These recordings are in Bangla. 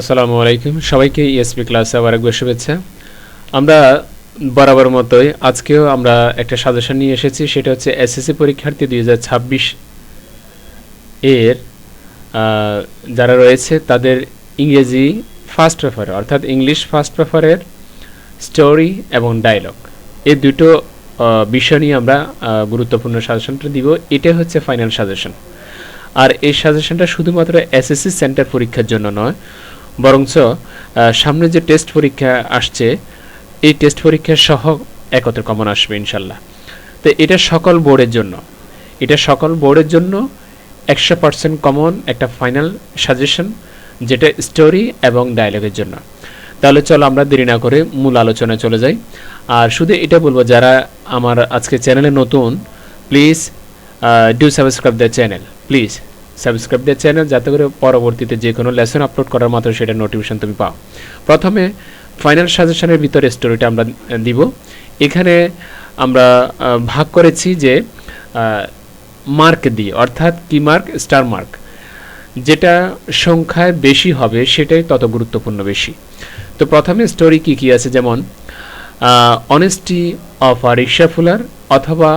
আসসালামু আলাইকুম। সবাইকে ইএসপি ক্লাসে আবার একবার শুভেচ্ছা। আমরা বরাবর মতোই আজকেও আমরা একটা সাজেশন নিয়ে এসেছি, সেটা হচ্ছে এসএসসি পরীক্ষার্থী দুই হাজার ছাব্বিশ এর যারা রয়েছে তাদের ইংরেজি ফার্স্ট পেপার অর্থাৎ ইংলিশ ফার্স্ট পেপারের স্টোরি এবং ডায়লগ এই দুটো বিষয় নিয়ে আমরা গুরুত্বপূর্ণ সাজেশনটা দিব। এটা হচ্ছে ফাইনাল সাজেশন আর এই সাজেশনটা শুধুমাত্র এসএসসি সেন্টার পরীক্ষার জন্য নয় বরঞ্চ সামনে যে টেস্ট পরীক্ষা আসছে, এই টেস্ট পরীক্ষা সহ একত্র কমন আসবে ইনশাল্লাহ। তো এটা সকল বোর্ডের জন্য। এটা সকল বোর্ডের জন্য একশো পার্সেন্ট কমন একটা ফাইনাল সাজেশন, যেটা স্টোরি এবং ডায়লগের জন্য। তাহলে চলো আমরা দেরি না করে মূল আলোচনায় চলে যাই। আর শুধু এটা বলব, যারা আমার আজকে চ্যানেলে নতুন please do subscribe the channel please subscribe the channel যাতে করে পরবর্তীতে যে কোনো লেসন আপলোড করার মাত্র সেটা নোটিফিকেশন তুমি পাও। প্রথমে ফাইনাল সাজেশনের ভিতরে স্টোরিটা আমরা দিব। এখানে আমরা ভাগ করেছি যে মার্ক দিয়ে, অর্থাৎ কি মার্ক স্টার মার্ক যেটা সংখ্যায় বেশি হবে সেটাই তত গুরুত্বপূর্ণ বেশি। তো প্রথমে স্টোরি কি কি আছে? যেমন honesty of a rickshaw puller অথবা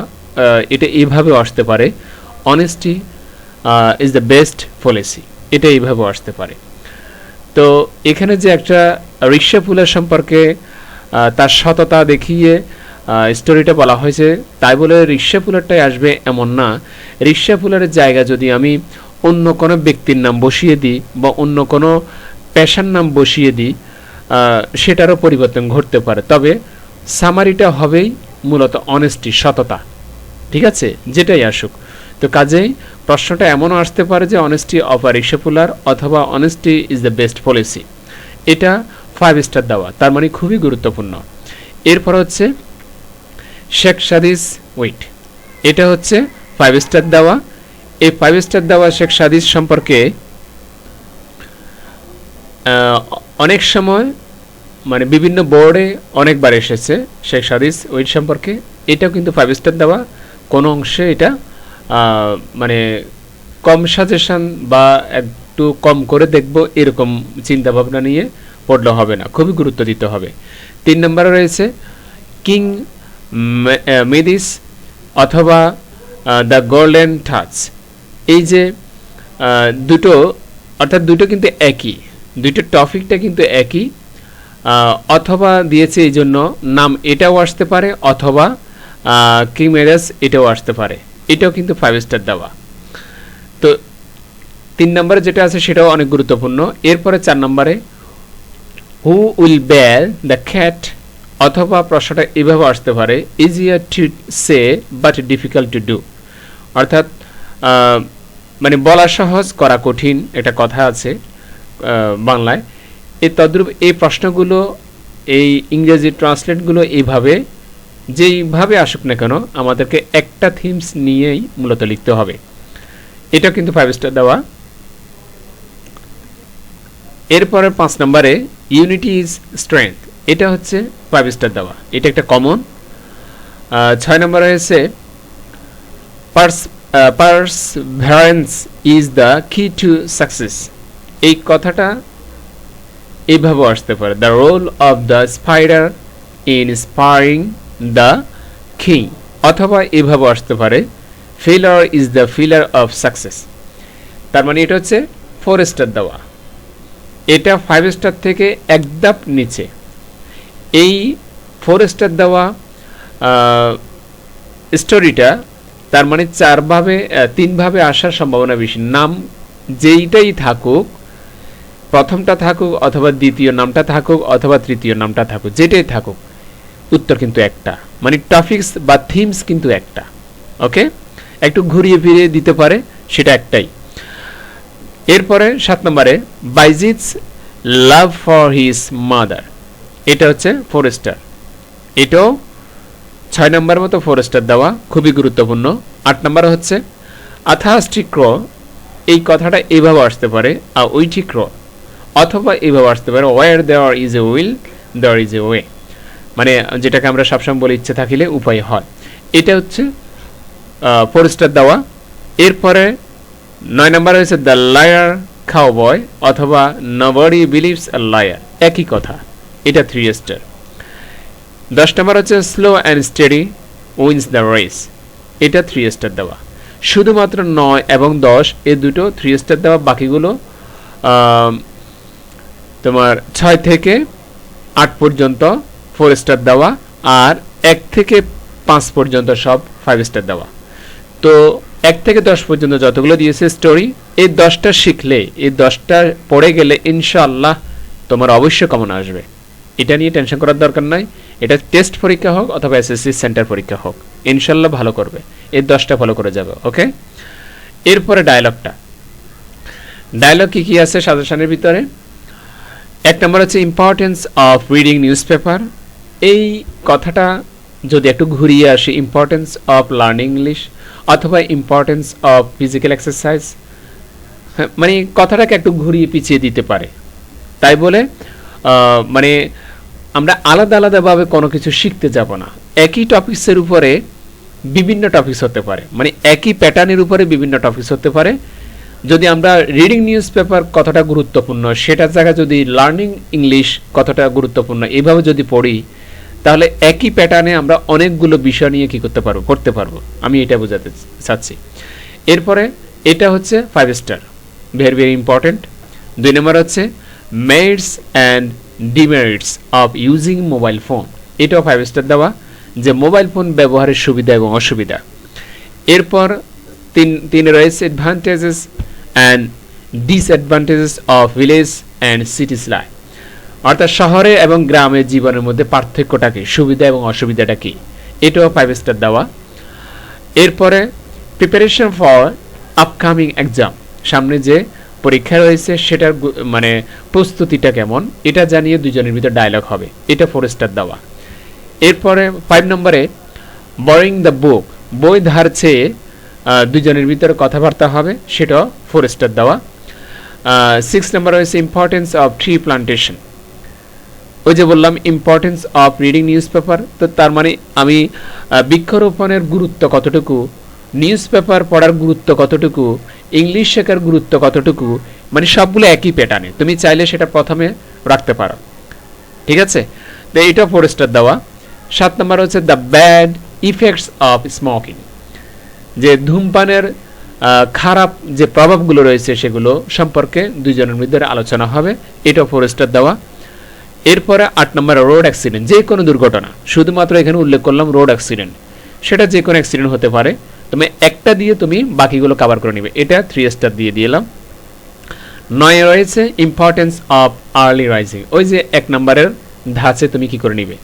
এটা এভাবে আসতে পারে honesty is the best policy এটা এইভাবে আসতে পারে। তো এখানে যে একটা রিক্সা পুলার সম্পর্কে তার সততা দেখিয়ে স্টোরিটা বলা হয়েছে, তাই বলে রিক্সা পুলারটাই আসবে এমন না। রিক্সা পুলারের জায়গা যদি আমি অন্য কোনো ব্যক্তির নাম বসিয়ে দিই বা অন্য কোনো পেশার নাম বসিয়ে দিই সেটারও পরিবর্তন ঘটতে পারে। তবে সামারিটা হবেই মূলত অনেস্টি সততা। ঠিক আছে? যেটাই আসুক। তো কাজেই প্রশ্নটা এমনও আসতে পারে যে অনেস্টি রিক্সাপুলার অথবা honesty is the best policy এটা ফাইভ স্টার দেওয়া, তার মানে খুবই গুরুত্বপূর্ণ। এরপর হচ্ছে শেখ সাদিস উইট এটা হচ্ছে ফাইভ স্টার দেওয়া। এই ফাইভ স্টার দেওয়া শেখ সাদিস সম্পর্কে অনেক সময় মানে বিভিন্ন বোর্ডে অনেকবার এসেছে শেখ সাদিস ওইট সম্পর্কে। এটাও কিন্তু ফাইভ স্টার দেওয়া, কোনো অংশে এটা মানে কম সাজেশন বা একটু কম করে দেখব এরকম চিন্তা ভাবনা নিয়ে পড়লে হবে না, খুবই গুরুত্ব দিতে হবে। তিন নম্বরে রয়েছে কিং মেদিস অথবা দ্য গোল্ডেন টাচ এই যে দুটো, অর্থাৎ দুটো কিন্তু একই, দুটো টপিকটা কিন্তু একই অথবা দিয়েছে এই জন্য নাম এটাও আসতে পারে অথবা কিং মেরাস এটাও আসতে পারে। এটাও কিন্তু ফাইভ স্টার দেওয়া। তো তিন নম্বরে যেটা আছে সেটাও অনেক গুরুত্বপূর্ণ। এরপরে চার নম্বরে who will bear the cat অথবা প্রশ্নটা এভাবে আসতে পারে easier to say but difficult to do অর্থাৎ মানে বলা সহজ, করা কঠিন এটা কথা আছে বাংলায়। এই তদ্রূপ এই প্রশ্নগুলো, এই ইংরেজি ট্রান্সলেটগুলো এইভাবে যেইভাবে আসুক না কেন, আমাদেরকে একটা থিমস নিয়েই মূলত লিখতে হবে। এটা কিন্তু ফাইভ স্টার দেওয়া। এরপরে পাঁচ নম্বরে ইউনিটি ইজ স্ট্রেংথ এটা হচ্ছে ফাইভ স্টার দেওয়া। এটা একটা কমন ছয় নম্বরে হয়েছে per perseverance is the key to success এই কথাটা এইভাবে আসতে পারে। The role of the spider inspiring the king অথবা এভাবে আসতে পারে failure is the pillar of success তার মানে এটা হচ্ছে ফোর স্টার দেওয়া। এটা ফাইভ স্টার থেকে এক ধাপ নিচে। এই ফোর স্টার দেওয়া স্টোরিটা তার মানে চারভাবে তিনভাবে আসার সম্ভাবনা বেশি। নাম যেইটাই থাকুক, প্রথমটা থাকুক অথবা দ্বিতীয় নামটা থাকুক অথবা তৃতীয় নামটা থাকুক, যেটাই থাকুক। উত্তর কিন্তু একটা। মানে টপিকস বা থিমস কিন্তু একটা। ওকে? একটু ঘুরিয়ে ফিরিয়ে দিতে পারে, সেটা একটাই। এরপরে সাত নম্বরে Bayazid's love for his mother. এটা হচ্ছে ফোর স্টার এটাও ছয় নম্বর মতো ফোর স্টার দেওয়া, খুবই গুরুত্বপূর্ণ। আট নম্বর হচ্ছে আথাস্টিক্র এই কথাটা এইভাবে আসতে পারে আর উইটিক্র অথবা এইভাবে আসতে পারে where there is a will there is a way মানে যেটাকে আমরা সবসময় বলে ইচ্ছে থাকিলে উপায় হয়। এটা হচ্ছে ফোর স্টার দেওয়া। এরপরে নয় নম্বর হয়েছে দ্য লায়ার খাও বয় অথবা নবডি বিলিভস আ লায়ার। একই কথা, এটা থ্রি স্টার দশ নম্বর হচ্ছে slow and steady wins the race. এটা থ্রি স্টার দেওয়া। শুধুমাত্র নয় এবং দশ, এ দুটো থ্রি স্টার দেওয়া। বাকিগুলো তোমার ছয় থেকে আট পর্যন্ত ফোর স্টার দেওয়া আর এক থেকে পাঁচ পর্যন্ত সব ফাইভ স্টার দেওয়া। তো এক থেকে দশ পর্যন্ত যতগুলো দিয়েছে স্টোরি এই দশটা শিখলে, এই দশটা পড়ে গেলে ইনশাআল্লাহ তোমার অবশ্যই কমন আসবে। এটা নিয়ে টেনশন করার দরকার নাই। এটা টেস্ট পরীক্ষা হোক অথবা এসএসসি সেন্টার পরীক্ষা হোক ইনশাল্লাহ ভালো করবে। এই দশটা ফলো করে যাবে ওকে এরপরে ডায়লগটা ডায়লগ কি কি আছে সাজেশনের ভিতরে? এক নম্বর হচ্ছে importance of reading news paper এই কথাটা যদি একটু ঘুরিয়ে আসি ইম্পর্টেন্স অফ লার্নিং ইংলিশ অথবা ইম্পর্টেন্স অফ ফিজিক্যাল এক্সারসাইজ মানে কথাটাকে একটু ঘুরিয়ে পিছিয়ে দিতে পারে। তাই বলে মানে আমরা আলাদা আলাদাভাবে কোনো কিছু শিখতে যাব না। একই টপিক্সের উপরে বিভিন্ন টপিক্স হতে পারে। মানে একই প্যাটার্নের উপরে বিভিন্ন টপিকস হতে পারে। যদি আমরা রিডিং নিউজ পেপার কতটা গুরুত্বপূর্ণ, সেটার জায়গায় যদি লার্নিং ইংলিশ কতটা গুরুত্বপূর্ণ, এভাবে যদি পড়ি তাহলে একই প্যাটার্নে আমরা অনেকগুলো বিষয় নিয়ে কি করতে পারব? করতে পারব। আমি এটা বোঝাতে চাচ্ছি। এরপরে এটা হচ্ছে five star very very important দুই নম্বর হচ্ছে merits and demerits of using mobile phone এটাও ফাইভ স্টার দেওয়া। যে মোবাইল ফোন ব্যবহারের সুবিধা এবং অসুবিধা। এরপর তিন, তিনে রয়েছে advantages and disadvantages of village and cities life অর্থাৎ শহরে এবং গ্রামের জীবনের মধ্যে পার্থক্যটা কি সুবিধা এবং অসুবিধাটা কি? এটাও ফাইভ স্টার দেওয়া। এরপরে প্রিপারেশন ফর আপকামিং এক্সাম সামনে যে পরীক্ষা রয়েছে, সেটার মানে প্রস্তুতিটা কেমন? এটা জানিয়ে দুজনের ভিতর ডায়লগ হবে। এটা ফোর স্টার দেওয়া। এরপরে ফাইভ নম্বরে বরিং দ্য বুক বই ধার চেয়ে দুজনের ভিতরে কথাবার্তা হবে, সেটাও ফোর স্টার দেওয়া। সিক্স নম্বর রয়েছে ইম্পর্টেন্স অফ ট্রি প্লান্টেশন ওই যে বললাম importance of reading news paper তো তার মানে আমি বৃক্ষরোপণের গুরুত্ব কতটুকু নিউজ পেপার পড়ার গুরুত্ব কতটুকু ইংলিশ শেখার গুরুত্ব কতটুকু মানে সবগুলো একই প্যাটার্নে তুমি চাইলে সেটা প্রথমে রাখতে পারো। ঠিক আছে? তো এটা ফোর স্টার দেওয়া। সাত নম্বর হচ্ছে the bad effects of smoking যে ধূমপানের খারাপ যে প্রভাবগুলো রয়েছে সেগুলো সম্পর্কে দুইজনের মধ্যে আলোচনা হবে। এটা ফোর স্টার দেওয়া। এরপরে আট নম্বর রোড অ্যাক্সিডেন্ট, যে কোনো দুর্ঘটনা। শুধুমাত্র এখানে উল্লেখ করলাম রোড অ্যাক্সিডেন্ট। সেটা যে কোনো অ্যাক্সিডেন্ট হতে পারে। তুমি একটা দিয়ে তুমি বাকিগুলো কভার করে নিবে। এটা থ্রি স্টার দিয়ে দিলাম। নয় রয়েছে ইম্পর্টেন্স অফ আর্লি রাইজিং ওই যে এক নম্বরের ধাঁচে তুমি কি করে নিবে?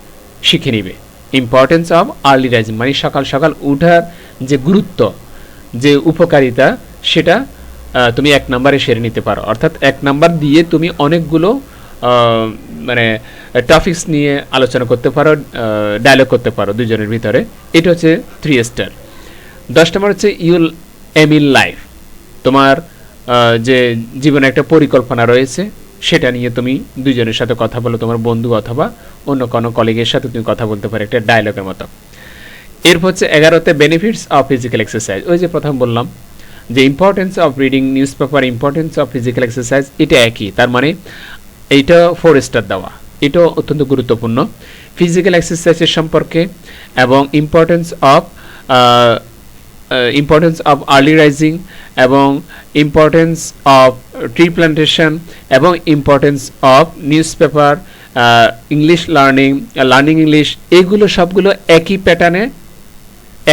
শিখে নিবে। ইম্পর্টেন্স অফ আর্লি রাইজিং মানে সকাল সকাল উঠার যে গুরুত্ব, যে উপকারিতা, সেটা তুমি এক নম্বরে সেরে নিতে পারো। অর্থাৎ এক নাম্বার দিয়ে তুমি অনেকগুলো মানে টপিক্স নিয়ে আলোচনা করতে পারো ডায়লগ করতে পারো দুজনের ভিতরে। এটা হচ্ছে থ্রি স্টার দশ নম্বর হচ্ছে ইউল এম ইন লাইফ তোমার যে জীবনে একটা পরিকল্পনা রয়েছে, সেটা নিয়ে তুমি দুজনের সাথে কথা বলো, তোমার বন্ধু অথবা অন্য কোনো কলিগের সাথে তুমি কথা বলতে পারো একটা ডায়লগের মতো। এরপর হচ্ছে, এগারোতে বেনিফিটস অফ ফিজিক্যাল এক্সারসাইজ ওই যে প্রথম বললাম, যে importance of reading news paper importance of physical exercise এটা একই। তার মানে এইটা ফোর স্টার দেওয়া। এটাও অত্যন্ত গুরুত্বপূর্ণ। ফিজিক্যাল এক্সারসাইজের সম্পর্কে এবং importance of importance of early rising এবং ইম্পর্টেন্স অফ ট্রি প্ল্যান্টেশন এবং importance of news paper English learning learning English এগুলো সবগুলো একই প্যাটার্নে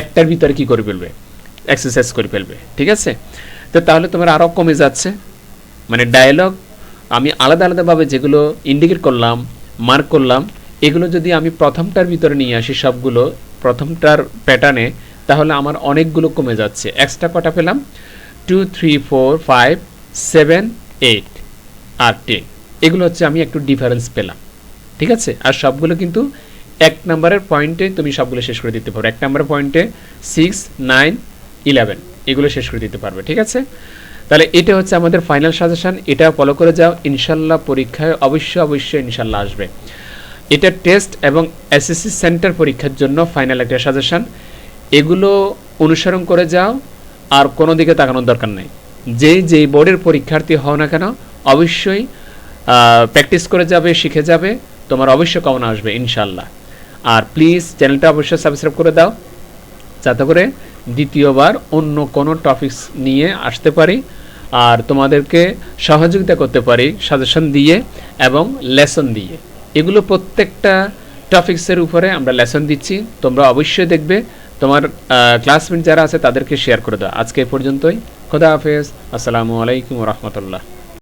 একটার ভিতরে কী করে ফেলবে? এক্সারসাইজ করে ফেলবে। ঠিক আছে? তো তাহলে তোমার আরও কমে যাচ্ছে। মানে ডায়লগ আমি আলাদা আলাদাভাবে যেগুলো ইন্ডিকেট করলাম মার্ক করলাম, এগুলো যদি আমি প্রথমটার ভিতরে নিয়ে আসি সবগুলো, প্রথমটার প্যাটার্নে তাহলে আমার অনেকগুলো কমে যাচ্ছে। এক্সট্রা কটা পেলাম? Two three four five seven eight আর টেন এগুলো হচ্ছে আমি একটু ডিফারেন্স পেলাম। ঠিক আছে? আর সবগুলো কিন্তু এক নম্বরের পয়েন্টে তুমি সবগুলো শেষ করে দিতে পারো। এক নম্বরের পয়েন্টে সিক্স নাইন ইলেভেন এগুলো শেষ করে দিতে পারবে। ঠিক আছে? তাহলে এটা হচ্ছে আমাদের ফাইনাল সাজেশান এটা ফলো করে যাও, ইনশাল্লাহ পরীক্ষায় অবশ্যই অবশ্যই ইনশাল্লাহ আসবে। এটা টেস্ট এবং এসএসসি সেন্টার পরীক্ষার জন্য ফাইনাল একটা সাজেশান এগুলো অনুসরণ করে যাও, আর কোনো দিকে তাকানোর দরকার নেই। যে যেই বোর্ডের পরীক্ষার্থী হও না কেন, অবশ্যই প্র্যাকটিস করে যাবে, শিখে যাবে, তোমার অবশ্যই কমন আসবে, ইনশাল্লাহ। আর প্লিজ চ্যানেলটা অবশ্যই সাবস্ক্রাইব করে দাও, যাতে করে দ্বিতীয়বার অন্য কোনো টপিকস নিয়ে আসতে পারি। আর তোমাদেরকে সহযোগিতা করতে পারি সাজেশন দিয়ে এবং লেসন দিয়ে। এগুলো প্রত্যেকটা টপিক্সের উপরে আমরা লেসন দিচ্ছি। তোমরা অবশ্যই দেখবে। তোমার ক্লাসমেট যারা আছে তাদেরকে শেয়ার করে দাও। আজকে পর্যন্তই। খোদা হাফেজ। আসসালামু আলাইকুম রহমতুল্লাহ।